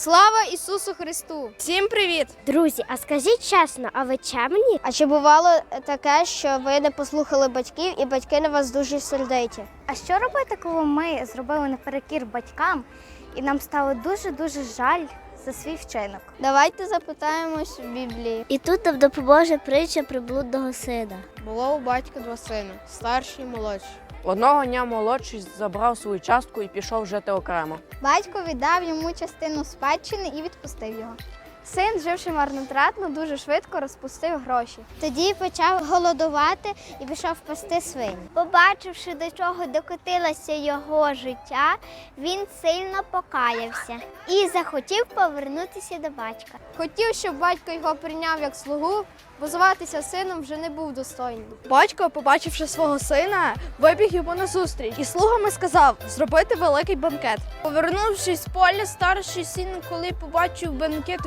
Слава Ісусу Христу! Всім привіт! Друзі, а скажіть чесно, а ви чемні? А чи бувало таке, що ви не послухали батьків і батьки на вас дуже сердиті? А що робити, коли ми зробили наперекір батькам і нам стало дуже дуже жаль за свій вчинок? Давайте запитаємось в Біблії. І тут нам допоможе притча приблудного сина. Було у батька два сини, старший і молодший. Одного дня молодший забрав свою частку і пішов жити окремо. Батько віддав йому частину спадщини і відпустив його. Син, живши марнотратно, дуже швидко розпустив гроші. Тоді почав голодувати і пішов пасти свині. Побачивши, до чого докотилося його життя, він сильно покаявся і захотів повернутися до батька. Хотів, щоб батько його прийняв як слугу, бо зватися сином вже не був достойним. Батько, побачивши свого сина, вибіг йому назустріч і слугами сказав зробити великий банкет. Повернувшись з поля, старший син, коли побачив бенкет,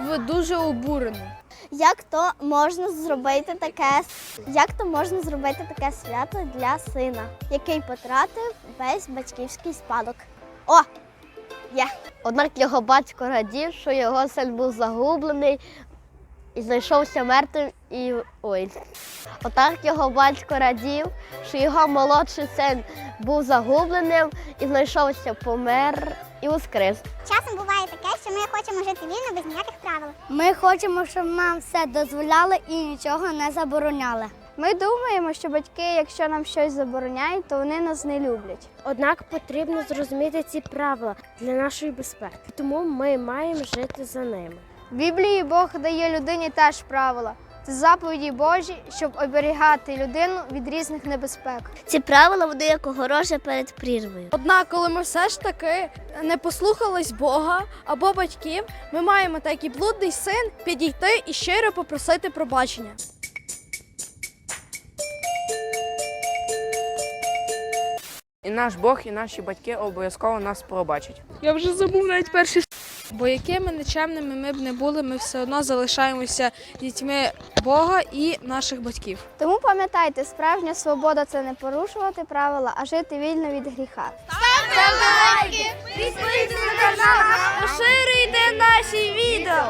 був дуже обурений. Як то можна зробити таке? Як то можна зробити таке свято для сина, який потратив весь батьківський спадок? О! Є. Однак його батько радів, що його син був загублений і знайшовся мертвим і ой. Отак його батько радів, що його молодший син був загубленим і знайшовся помер і воскрес. Часом буває таке, що ми хочемо жити вільно без ніяких правил. Ми хочемо, щоб нам все дозволяли і нічого не забороняли. Ми думаємо, що батьки, якщо нам щось забороняють, то вони нас не люблять. Однак потрібно зрозуміти ці правила для нашої безпеки, тому ми маємо жити за ними. В Біблії Бог дає людині теж правила. Це заповіді Божі, щоб оберігати людину від різних небезпек. Ці правила вони як огорожа перед прірвою. Однак, коли ми все ж таки не послухались Бога або батьків, ми маємо, так і блудний син, підійти і щиро попросити пробачення. І наш Бог, і наші батьки обов'язково нас пробачать. Я вже забув навіть перший. Бо якими нечемними ми б не були, ми все одно залишаємося дітьми Бога і наших батьків. Тому пам'ятайте, справжня свобода це не порушувати правила, а жити вільно від гріха. Поширюйте наші відео!